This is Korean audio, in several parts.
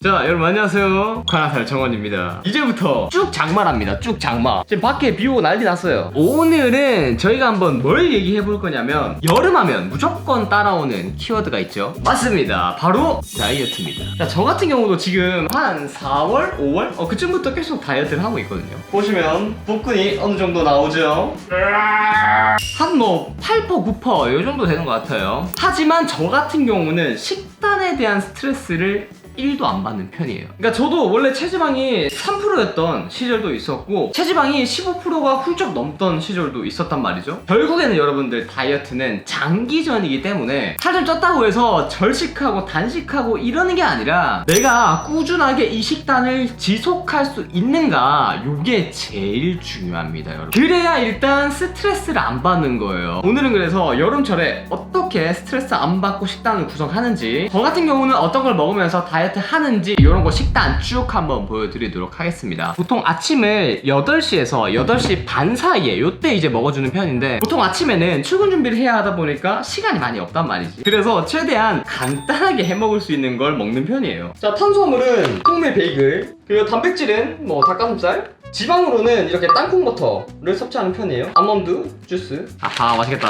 자 여러분 안녕하세요. 관아살 정원입니다. 이제부터 쭉 장마랍니다. 쭉 장마. 지금 밖에 비 오고 난리 났어요. 오늘은 저희가 한번 뭘 얘기해 볼 거냐면 여름하면 무조건 따라오는 키워드가 있죠? 맞습니다. 바로 다이어트입니다. 자 저 같은 경우도 지금 한 4월 5월? 어 그쯤부터 계속 다이어트를 하고 있거든요. 보시면 복근이 어느 정도 나오죠? 한 뭐8% 9%이 정도 되는 것 같아요. 하지만 저 같은 경우는 식단에 대한 스트레스를 1도 안 받는 편이에요. 그러니까 저도 원래 체지방이 3%였던 시절도 있었고 체지방이 15%가 훌쩍 넘던 시절도 있었단 말이죠. 결국에는 여러분들 다이어트는 장기전이기 때문에 살 좀 쪘다고 해서 절식하고 단식하고 이러는 게 아니라 내가 꾸준하게 이 식단을 지속할 수 있는가 요게 제일 중요합니다, 여러분. 그래야 일단 스트레스를 안 받는 거예요. 오늘은 그래서 여름철에 어떻게 스트레스 안 받고 식단을 구성하는지 저 같은 경우는 어떤 걸 먹으면서 다이어트 하는지 이런 거 식단 쭉 한번 보여드리도록 하겠습니다. 보통 아침을 8시에서 8시 반 사이에 요때 이제 먹어주는 편인데 보통 아침에는 출근 준비를 해야 하다 보니까 시간이 많이 없단 말이지. 그래서 최대한 간단하게 해 먹을 수 있는 걸 먹는 편이에요. 자, 탄수화물은 통밀 베이글, 그리고 단백질은 뭐 닭가슴살, 지방으로는 이렇게 땅콩버터를 섭취하는 편이에요. 아몬드 주스. 아하 맛있겠다.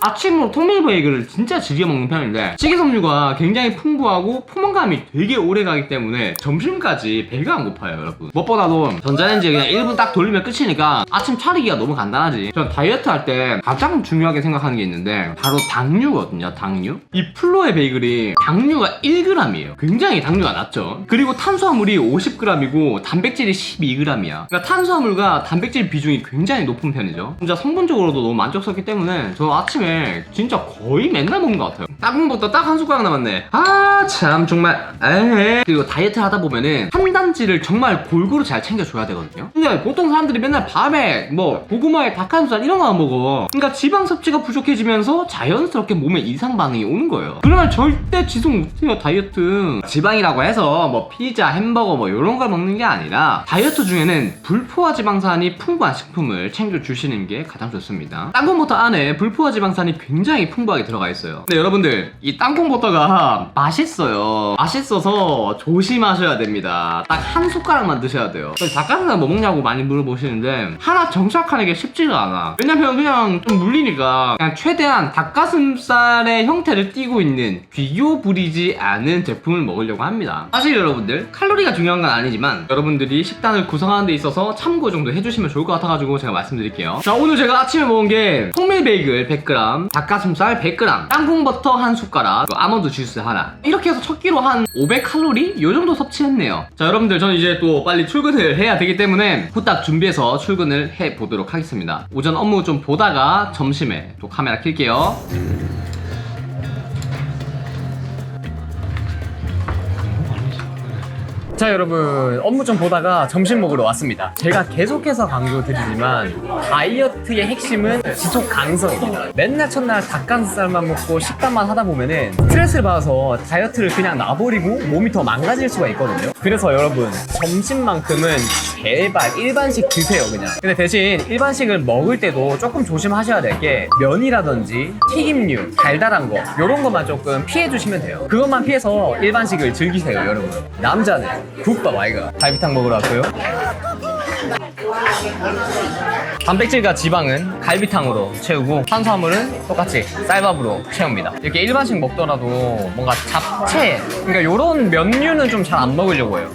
아침으로 통밀 베이글을 진짜 즐겨 먹는 편인데 식이섬유가 굉장히 풍부하고 포만감이 되게 오래 가기 때문에 점심까지 배가 안 고파요 여러분. 무엇보다도 전자레인지에 그냥 1분 딱 돌리면 끝이니까 아침 차리기가 너무 간단하지. 전 다이어트 할 때 가장 중요하게 생각하는 게 있는데 바로 당류거든요 당류. 이 플로의 베이글이 당류가 1g이에요. 굉장히 당류가 낮죠. 그리고 탄수화물이 50g이고 단백질이 12g이야. 그러니까 탄수화물과 단백질 비중이 굉장히 높은 편이죠. 진짜 성분적으로도 너무 만족스럽기 때문에 저 아침에 진짜 거의 맨날 먹는 것 같아요. 따봉부터 딱 한 숟가락 남았네. 아 참 정말. 에이 그리고 다이어트 하다 보면은 탄단지를 정말 골고루 잘 챙겨줘야 되거든요. 근데 보통 사람들이 맨날 밤에 뭐 고구마에 닭가슴살 이런 거만 먹어. 그러니까 지방 섭취가 부족해지면서 자연스럽게 몸에 이상 반응이 오는 거예요. 그러면 절대 지속 못해요 다이어트. 지방이라고 해서 뭐 피자 햄버거 뭐 이런 걸 먹는 게 아니라 다이어트 중에는 불포화 지방산이 풍부한 식품을 챙겨주시는 게 가장 좋습니다. 땅콩버터 안에 불포화 지방산 이 굉장히 풍부하게 들어가 있어요. 근데 여러분들 이 땅콩버터가 맛있어요. 맛있어서 조심하셔야 됩니다. 딱 한 숟가락만 드셔야 돼요. 닭가슴살 뭐 먹냐고 많이 물어보시는데 하나 정착하는 게 쉽지가 않아. 왜냐면 그냥 좀 물리니까 그냥 최대한 닭가슴살의 형태를 띠고 있는 비교 부리지 않은 제품을 먹으려고 합니다. 사실 여러분들 칼로리가 중요한 건 아니지만 여러분들이 식단을 구성하는 데 있어서 참고 정도 해주시면 좋을 것 같아가지고 제가 말씀드릴게요. 자 오늘 제가 아침에 먹은 게 통밀 베이글 100g 닭가슴살 100g 땅콩버터 한 숟가락 아몬드 주스 하나. 이렇게 해서 첫 끼로 한 500칼로리? 요 정도 섭취했네요. 자 여러분들 저는 이제 또 빨리 출근을 해야 되기 때문에 후딱 준비해서 출근을 해보도록 하겠습니다. 오전 업무 좀 보다가 점심에 또 카메라 킬게요 자 여러분 업무 좀 보다가 점심 먹으러 왔습니다. 제가 계속해서 강조드리지만 다이어트의 핵심은 지속 가능성입니다. 맨날 첫날 닭가슴살만 먹고 식단만 하다 보면은 스트레스를 받아서 다이어트를 그냥 놔버리고 몸이 더 망가질 수가 있거든요. 그래서 여러분 점심만큼은 제발 일반식 드세요 그냥. 근데 대신 일반식을 먹을 때도 조금 조심하셔야 될 게 면이라든지 튀김류 달달한 거 이런 것만 조금 피해 주시면 돼요. 그것만 피해서 일반식을 즐기세요 여러분. 남자는 국밥 아이가. 갈비탕 먹으러 왔고요? 단백질과 지방은 갈비탕으로 채우고 탄수화물은 똑같이 쌀밥으로 채웁니다. 이렇게 일반식 먹더라도 뭔가 잡채, 그러니까 이런 면류는 좀 잘 안 먹으려고 해요.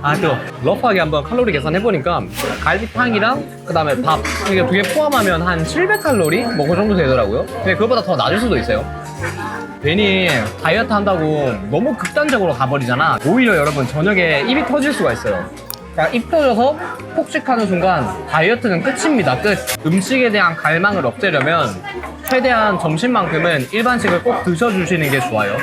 아, 또 러프하게 한번 칼로리 계산해보니까 갈비탕이랑 그 다음에 밥 이게 두 개 포함하면 한 700칼로리? 뭐 그 정도 되더라고요. 근데 그것보다 더 낮을 수도 있어요. 괜히 다이어트 한다고 너무 극단적으로 가버리잖아. 오히려 여러분 저녁에 입이 터질 수가 있어요. 입 터져서 폭식하는 순간 다이어트는 끝입니다. 끝. 음식에 대한 갈망을 없애려면 최대한 점심만큼은 일반식을 꼭 드셔주시는 게 좋아요.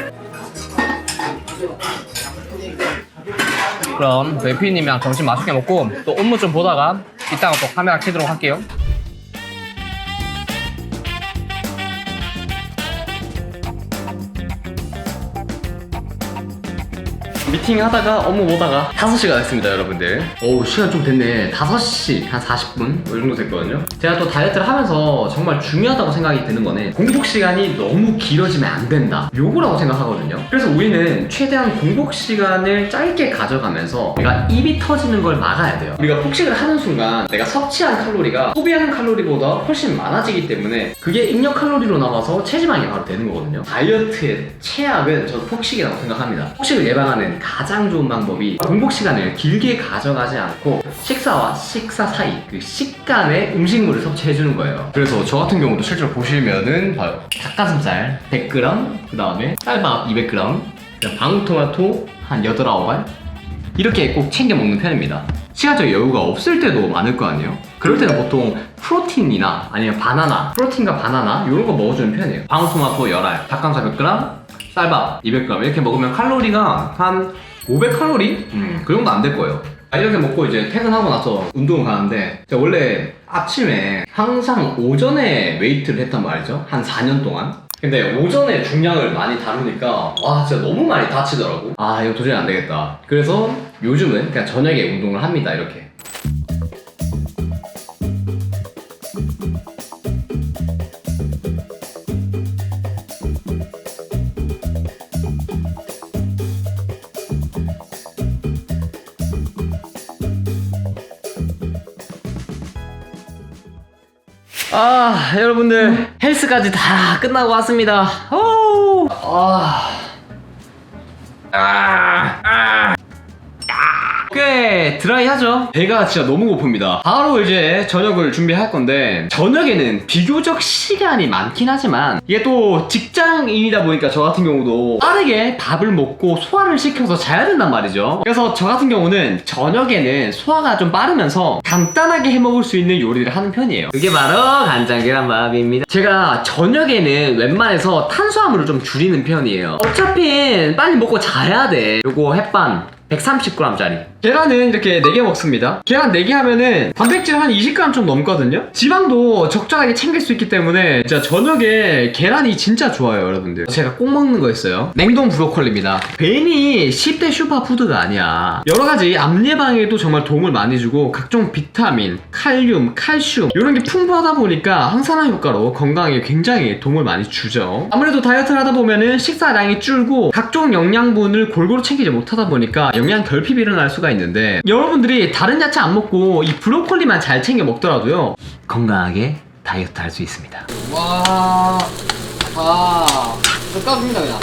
그럼 저희 피디님이랑 점심 맛있게 먹고 또 업무 좀 보다가 이따가 또 카메라 켜도록 할게요. 미팅 하다가 업무 보다가 5시가 됐습니다 여러분들. 오 시간 좀 됐네. 5시 한 40분? 이 정도 됐거든요. 제가 또 다이어트를 하면서 정말 중요하다고 생각이 드는 거는 공복 시간이 너무 길어지면 안 된다. 요거라고 생각하거든요. 그래서 우리는 최대한 공복 시간을 짧게 가져가면서 내가 입이 터지는 걸 막아야 돼요. 우리가 폭식을 하는 순간 내가 섭취한 칼로리가 소비하는 칼로리보다 훨씬 많아지기 때문에 그게 입력 칼로리로 나와서 체지방이 바로 되는 거거든요. 다이어트의 최악은 저는 폭식이라고 생각합니다. 폭식을 예방하는 가장 좋은 방법이 공복 시간을 길게 가져가지 않고 식사와 식사 사이 그 식간의 음식물을 섭취해 주는 거예요 그래서 저 같은 경우도 실제로 보시면은 봐요 닭가슴살 100g 그 다음에 쌀밥 200g 그다음 방울토마토 한 8, 9알 이렇게 꼭 챙겨 먹는 편입니다. 시간적 여유가 없을 때도 많을 거 아니에요? 그럴 때는 보통 프로틴이나 아니면 바나나, 프로틴과 바나나 이런 거 먹어주는 편이에요. 방울토마토 10알, 닭가슴살 100g, 쌀밥 200g 이렇게 먹으면 칼로리가 한 500칼로리? 음, 그 정도 안 될 거예요. 아, 이렇게 먹고 이제 퇴근하고 나서 운동을 가는데 제가 원래 아침에 항상 오전에 웨이트를 했단 말이죠. 한 4년 동안. 근데 오전에 중량을 많이 다루니까 와 진짜 너무 많이 다치더라고 아 이거 도저히 안 되겠다 그래서 요즘은 그냥 저녁에 운동을 합니다 이렇게 아 여러분들 헬스까지 다 끝나고 왔습니다 오, 아. 아, 드라이하죠? 배가 진짜 너무 고픕니다. 바로 이제 저녁을 준비할 건데 저녁에는 비교적 시간이 많긴 하지만 이게 또 직장인이다 보니까 저 같은 경우도 빠르게 밥을 먹고 소화를 시켜서 자야 된단 말이죠. 그래서 저 같은 경우는 저녁에는 소화가 좀 빠르면서 간단하게 해 먹을 수 있는 요리를 하는 편이에요. 그게 바로 간장 계란밥입니다. 제가 저녁에는 웬만해서 탄수화물을 좀 줄이는 편이에요. 어차피 빨리 먹고 자야 돼. 요거 햇반 130g짜리. 계란은 이렇게 4개 먹습니다. 계란 4개 하면은 단백질 한 20g 좀 넘거든요. 지방도 적절하게 챙길 수 있기 때문에 진짜 저녁에 계란이 진짜 좋아요 여러분들. 제가 꼭 먹는 거 있어요. 냉동 브로콜리입니다. 괜히 10대 슈퍼푸드가 아니야. 여러가지 암 예방에도 정말 도움을 많이 주고 각종 비타민, 칼륨, 칼슘 이런 게 풍부하다 보니까 항산화 효과로 건강에 굉장히 도움을 많이 주죠. 아무래도 다이어트를 하다 보면은 식사량이 줄고 각종 영양분을 골고루 챙기지 못하다 보니까 영양 결핍이 일어날 수가 있는데 여러분들이 다른 야채 안 먹고 이 브로콜리만 잘 챙겨 먹더라도요 건강하게 다이어트 할 수 있습니다. 와, 아, 끝까지입니다 그냥.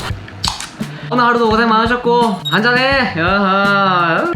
오늘 하루도 고생 많으셨고 한잔해! 야하.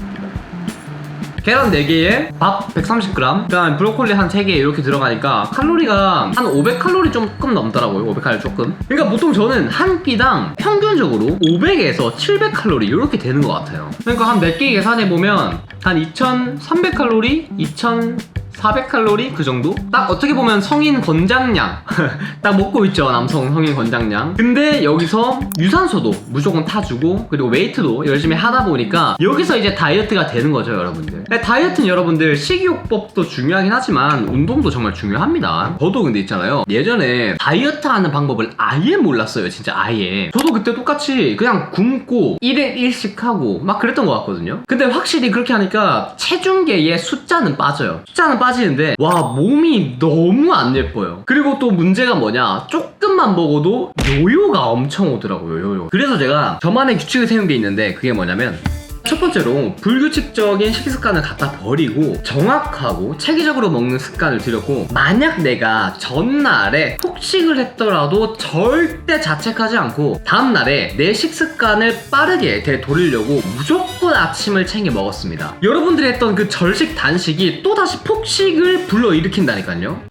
계란 4개에 밥 130g 그다음 브로콜리 한 3개 이렇게 들어가니까 칼로리가 한 500칼로리 조금 넘더라고요 500칼로리 조금 그러니까 보통 저는 한 끼당 평균적으로 500에서 700칼로리 이렇게 되는 것 같아요 그러니까 한 몇 개 계산해 보면 한 2300칼로리? 2000 400칼로리? 그 정도? 딱 어떻게 보면 성인 권장량. 딱 먹고 있죠 남성 성인 권장량. 근데 여기서 유산소도 무조건 타주고 그리고 웨이트도 열심히 하다 보니까 여기서 이제 다이어트가 되는 거죠 여러분들. 다이어트는 여러분들 식이요법도 중요하긴 하지만 운동도 정말 중요합니다. 저도 근데 있잖아요. 예전에 다이어트 하는 방법을 아예 몰랐어요 진짜 아예. 저도 그때 똑같이 그냥 굶고 1일 1식 하고 막 그랬던 것 같거든요. 근데 확실히 그렇게 하니까 체중계의 숫자는 빠져요. 숫자는 빠 지는데 와 몸이 너무 안 예뻐요. 그리고 또 문제가 뭐냐? 조금만 먹어도 요요가 엄청 오더라고요 요요. 그래서 제가 저만의 규칙을 세운 게 있는데 그게 뭐냐면 첫 번째로 불규칙적인 식습관을 갖다 버리고 정확하고 체계적으로 먹는 습관을 들였고 만약 내가 전날에 폭식을 했더라도 절대 자책하지 않고 다음날에 내 식습관을 빠르게 되돌리려고 무조건 아침을 챙겨 먹었습니다 여러분들이 했던 그 절식 단식이 또다시 폭식을 불러일으킨다니까요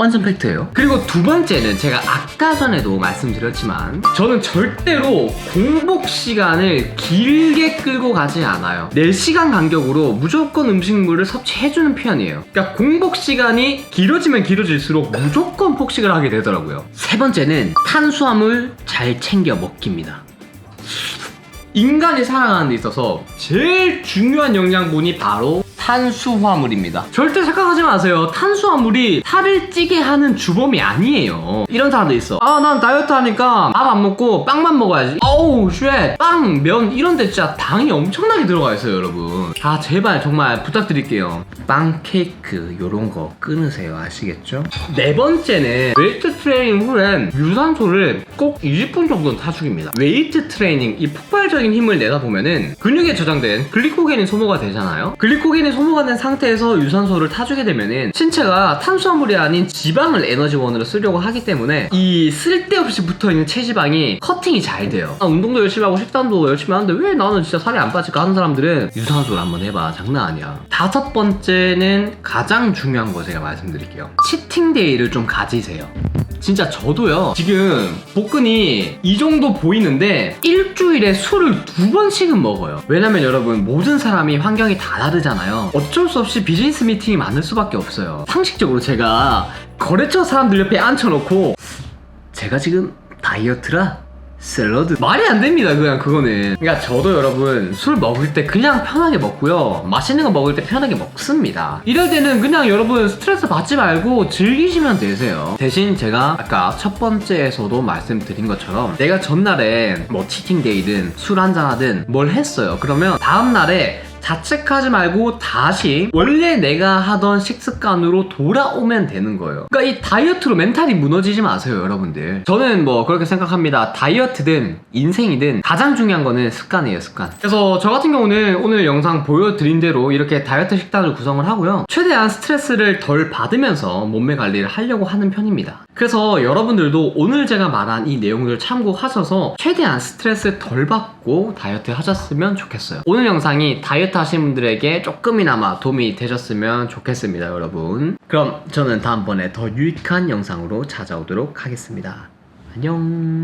완전 팩트예요. 그리고 두 번째는 제가 아까 전에도 말씀드렸지만 저는 절대로 공복 시간을 길게 끌고 가지 않아요. 4시간 간격으로 무조건 음식물을 섭취해주는 편이에요. 그러니까 공복 시간이 길어지면 길어질수록 무조건 폭식을 하게 되더라고요. 세 번째는 탄수화물 잘 챙겨 먹기입니다. 인간이 살아가는 데 있어서 제일 중요한 영양분이 바로 탄수화물입니다. 절대 착각하지 마세요. 탄수화물이 살을 찌게 하는 주범이 아니에요. 이런 사람도 있어. 아, 난 다이어트 하니까 밥 안 먹고 빵만 먹어야지. 어우, 쉣. 빵, 면, 이런 데 진짜 당이 엄청나게 들어가 있어요, 여러분. 아, 제발 정말 부탁드릴게요. 빵, 케이크, 요런 거 끊으세요. 아시겠죠? 네 번째는 웨이트 트레이닝 후엔 유산소를 꼭 20분 정도는 타주입니다. 웨이트 트레이닝, 이 폭발적인 힘을 내다 보면은 근육에 저장된 글리코겐이 소모가 되잖아요. 글리코겐이 소모가 된 상태에서 유산소를 타주게 되면은 신체가 탄수화물이 아닌 지방을 에너지원으로 쓰려고 하기 때문에 이 쓸데없이 붙어있는 체지방이 커팅이 잘 돼요. 아, 운동도 열심히 하고 식단도 열심히 하는데 왜 나는 진짜 살이 안 빠질까 하는 사람들은 유산소를 한번 해봐. 장난 아니야. 다섯 번째는 가장 중요한 거 제가 말씀드릴게요. 치팅데이를 좀 가지세요. 진짜 저도요 지금 복근이 이 정도 보이는데 일주일에 술을 두 번씩은 먹어요 왜냐면 여러분 모든 사람이 환경이 다 다르잖아요 어쩔 수 없이 비즈니스 미팅이 많을 수밖에 없어요. 상식적으로 제가 거래처 사람들 옆에 앉혀놓고 제가 지금 다이어트라 샐러드 말이 안 됩니다 그냥 그거는. 그러니까 저도 여러분 술 먹을 때 그냥 편하게 먹고요. 맛있는 거 먹을 때 편하게 먹습니다. 이럴 때는 그냥 여러분 스트레스 받지 말고 즐기시면 되세요. 대신 제가 아까 첫 번째에서도 말씀드린 것처럼 내가 전날에 뭐 치팅데이든 술 한잔하든 뭘 했어요. 그러면 다음날에 자책하지 말고 다시 원래 내가 하던 식습관으로 돌아오면 되는 거예요. 그러니까 이 다이어트로 멘탈이 무너지지 마세요, 여러분들. 저는 뭐 그렇게 생각합니다. 다이어트든 인생이든 가장 중요한 거는 습관이에요, 습관. 그래서 저 같은 경우는 오늘 영상 보여드린 대로 이렇게 다이어트 식단을 구성을 하고요. 최대한 스트레스를 덜 받으면서 몸매 관리를 하려고 하는 편입니다. 그래서 여러분들도 오늘 제가 말한 이 내용들을 참고하셔서 최대한 스트레스 덜 받고 다이어트 하셨으면 좋겠어요. 오늘 영상이 다이어트 하시는 분들에게 조금이나마 도움이 되셨으면 좋겠습니다, 여러분. 그럼 저는 다음번에 더 유익한 영상으로 찾아오도록 하겠습니다. 안녕.